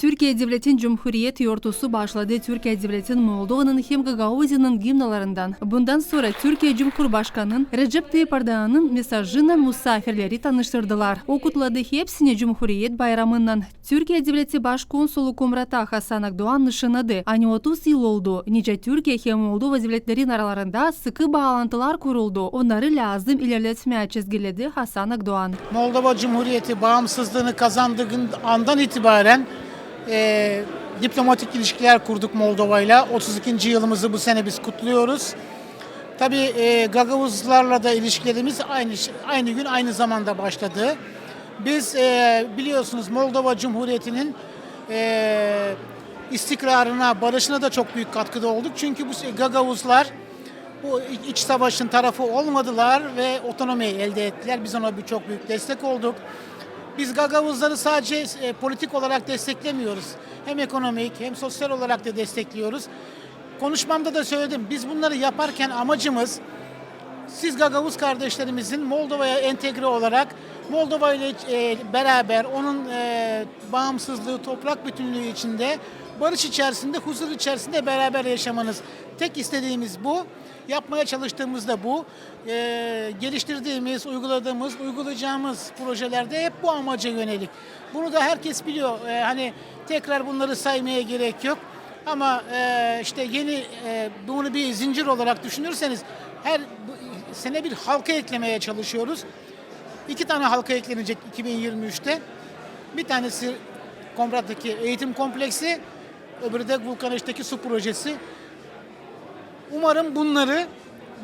Türkiye Devletin Cumhuriyet yortusu başladı. Türkiye Devletin Moldova'nın hem Gagauziya'nın gimnalarından. Bundan sonra Türkiye Cumhurbaşkanı'nın Recep Tayyip Erdoğan'ın mesajını misafirleri tanıştırdılar. O kutladı hepsini Cumhuriyet Bayramı'ndan. Türkiye Devleti Başkonsolu Kumrata Hasan Akdoğan nişanladı. Hani 30 yıl oldu. Nice Türkiye hem Moldova devletlerin aralarında sıkı bağlantılar kuruldu. Onları lazım ilerletmeye çizgiledi Hasan Akdoğan. Moldova Cumhuriyeti bağımsızlığını kazandığı andan itibaren e, diplomatik ilişkiler kurduk Moldova ile. 32. yılımızı bu sene biz kutluyoruz. Tabii e, Gagavuzlarla da ilişkilerimiz aynı aynı gün aynı zamanda başladı. Biz e, biliyorsunuz Moldova Cumhuriyeti'nin e, istikrarına, barışına da çok büyük katkıda olduk. Çünkü bu Gagavuzlar bu iç savaşın tarafı olmadılar ve otonomiyi elde ettiler. Biz ona bir çok büyük destek olduk. Biz Gagavuzları sadece e, politik olarak desteklemiyoruz. Hem ekonomik hem sosyal olarak da destekliyoruz. Konuşmamda da söyledim. Biz bunları yaparken amacımız siz Gagavuz kardeşlerimizin Moldova'ya entegre olarak Moldova ile e, beraber onun e, bağımsızlığı, toprak bütünlüğü içinde barış içerisinde, huzur içerisinde beraber yaşamanız. Tek istediğimiz bu. Yapmaya çalıştığımız da bu. E, geliştirdiğimiz, uyguladığımız, uygulayacağımız projelerde hep bu amaca yönelik. Bunu da herkes biliyor. E, hani tekrar bunları saymaya gerek yok. Ama e, işte yeni e, bunu bir zincir olarak düşünürseniz her sene bir halka eklemeye çalışıyoruz. İki tane halka eklenecek 2023'te. Bir tanesi Komrat'taki eğitim kompleksi, öbürü de Vulkaneş'teki su projesi. Umarım bunları,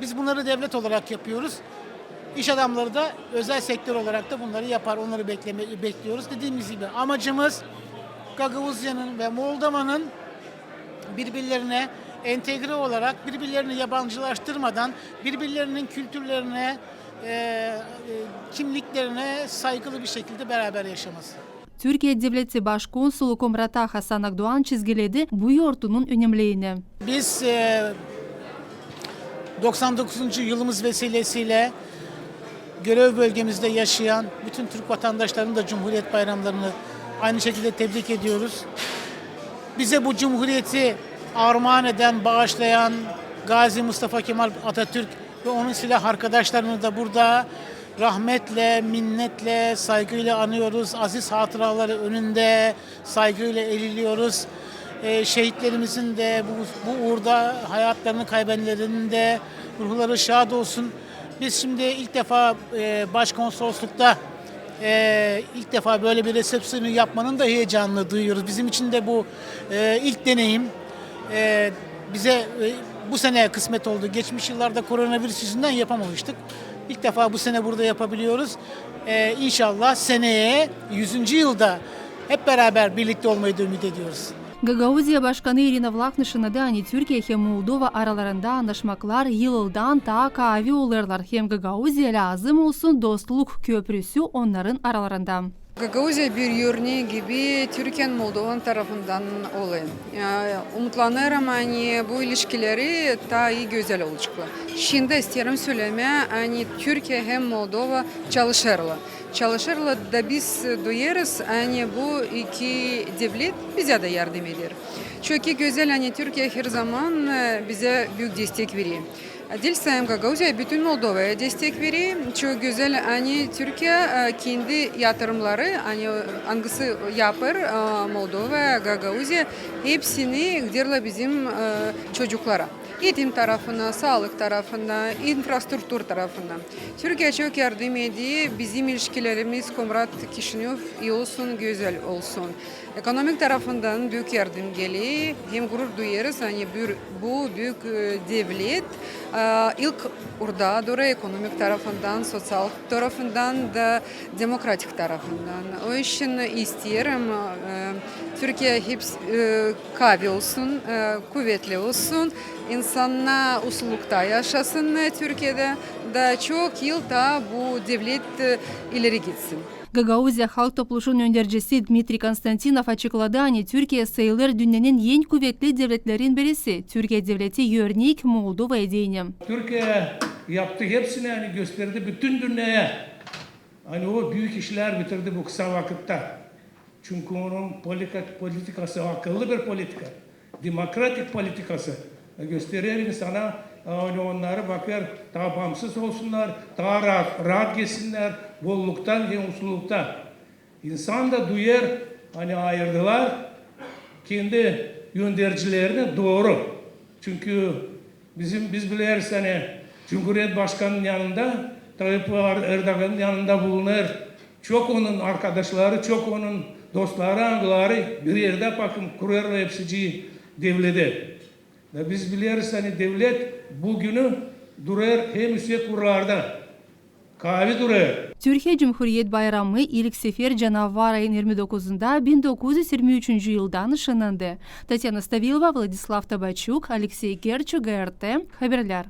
biz bunları devlet olarak yapıyoruz. İş adamları da özel sektör olarak da bunları yapar. Onları bekleme, bekliyoruz. Dediğimiz gibi amacımız Gagavuzya'nın ve Moldova'nın birbirlerine entegre olarak birbirlerini yabancılaştırmadan birbirlerinin kültürlerine, e, e, kimliklerine saygılı bir şekilde beraber yaşaması. Türkiye Devleti Başkonsolu Komrata Hasan Akdoğan çizgiledi bu yortunun önemliğini. Biz e, 99. yılımız vesilesiyle görev bölgemizde yaşayan bütün Türk vatandaşlarının da Cumhuriyet bayramlarını aynı şekilde tebrik ediyoruz. Bize bu Cumhuriyeti armağan eden, bağışlayan Gazi Mustafa Kemal Atatürk ve onun silah arkadaşlarını da burada rahmetle, minnetle, saygıyla anıyoruz. Aziz hatıraları önünde saygıyla eğiliyoruz. Ee, şehitlerimizin de bu, bu uğurda hayatlarını kaybedenlerin de ruhları şad olsun. Biz şimdi ilk defa e, başkonsoloslukta e, ilk defa böyle bir resepsiyonu yapmanın da heyecanını duyuyoruz. Bizim için de bu e, ilk deneyim. E, bize e, bu sene kısmet oldu. Geçmiş yıllarda koronavirüs yüzünden yapamamıştık. İlk defa bu sene burada yapabiliyoruz. E, inşallah seneye 100. yılda hep beraber birlikte olmayı da ümit ediyoruz. Gagauzya Başkanı Irina Vlak nişanladı hani Türkiye hem Moldova aralarında anlaşmaklar yıldan daha kavi olurlar. Hem Gagauzya lazım olsun dostluk köprüsü onların aralarında. Gagauzya bir örneği gibi Türkiye'nin Moldova tarafından oluyor. Yani umutlanırım hani bu ilişkileri daha iyi güzel olacaklar. Şimdi isterim söylemeye hani Türkiye hem Moldova çalışırlar. Çalışırlar da biz duyarız hani bu iki devlet bize de yardım eder. Çünkü güzel hani Türkiye her zaman e, bize büyük destek veriyor. Değil sayım Gagauzya bütün Moldova'ya destek veriyor. Çok güzel hani Türkiye kendi yatırımları hani hangisi yapar e, Moldova, Gagauzya hepsini giderler bizim e, çocuklara. Eğitim tarafına, sağlık tarafına, infrastruktur tarafına. Türkiye çok yardım ediyor. Bizim ilişkilerimiz Komrat Kişinyov iyi olsun, güzel olsun. Ekonomik tarafından büyük yardım geliyor. Hem gurur duyarız. Hani bu büyük e, devlet e, ilk orada doğru ekonomik tarafından, sosyal tarafından da demokratik tarafından. O için isterim Türkiye hep e, kavi olsun, e, kuvvetli olsun. İnsanlar uslukta yaşasın Türkiye'de. Da çok yıl da bu devlet e, ileri gitsin. Gagauzya Halk Topluluğu'nun öncesi Dmitri Konstantinov açıkladı hani Türkiye sayılır dünyanın en kuvvetli devletlerin birisi. Türkiye devleti örnek Moldova edeyini. Türkiye yaptı hepsini hani gösterdi bütün dünyaya. Hani o büyük işler bitirdi bu kısa vakitte. Çünkü onun politika, politikası akıllı bir politika. Demokratik politikası. E, Gösterir insana yani onları bakar daha bağımsız olsunlar, daha rahat, rahat geçsinler, bolluktan ve mutluluktan. İnsan da duyar, hani ayırdılar, kendi yöndericilerini doğru. Çünkü bizim biz biliriz hani Cumhuriyet Başkanı'nın yanında Tayyip Erdoğan'ın yanında bulunur. Çok onun arkadaşları, çok onun достары аңғылары бір жерде пакым күрерлі епсіжі девледе. Біз білеріз, әне девлет бүгіні дұрер хем үсе күрларда. Kahve duruyor. Türkiye Cumhuriyet Bayramı ilk sefer ayın 29'unda 1923 yıldan ışınlandı. Татьяна Stavilova, Vladislav Табачук, Alexey GRT, Haberler.